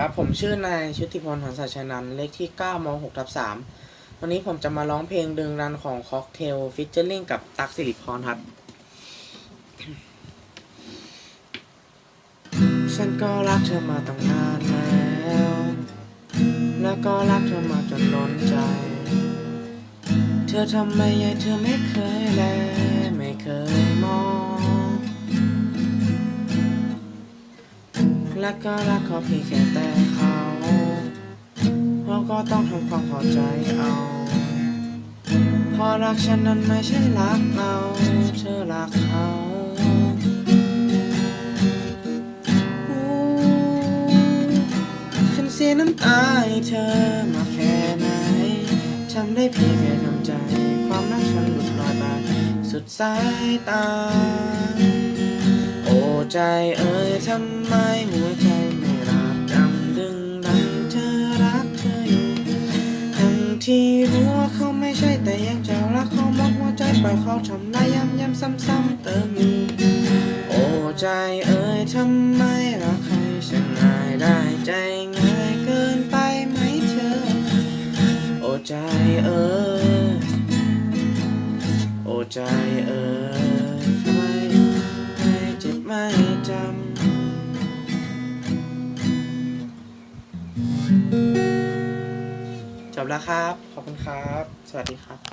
ครับผมชื่อนายชุติพลหันสัชนันท์เลขที่9ม6ทับ3วันนี้ผมจะมาร้องเพลงดึงรันของค็อกเทลฟิชเจอร์ลิงกับตักสิริพรครับ ฉันก็รักเธอมาตั้งนานแล้ว แล้วก็รักเธอมาจนล้นใจ เธอทำไมยายเธอไม่เคยแลไม่เคย และก็รักเขาเพียงแค่แต่เขาเราก็ต้องทำความเข้าใจเอาเพอรักฉันนั้นไม่ใช่รักเราเธอรักเขาฉันเสียน้ำตาให้เธอมาแค่ไหนทำได้เพียงแค่ทำใจ ความรักฉันหลุดลอยไปสุดสายตา ใจเอ่ยทำไมหัวใจไม่รับจำดึงดันเธอรักเธออยู่ทั้งที่รู้ว่าเขาไม่ใช่แต่ยังจะรักเขาหมดหัวใจปล่อยเขาทำได้ย้ำย้ำซ้ำๆเติมอยู่โอ้ใจเอ่ยทำไมรักใครฉันง่ายได้ใจง่ายเกินไปไหมเธอ โอ้ใจเอ่ยโอ้ใจเอ่ย จบแล้วครับ ขอบคุณครับ สวัสดีครับ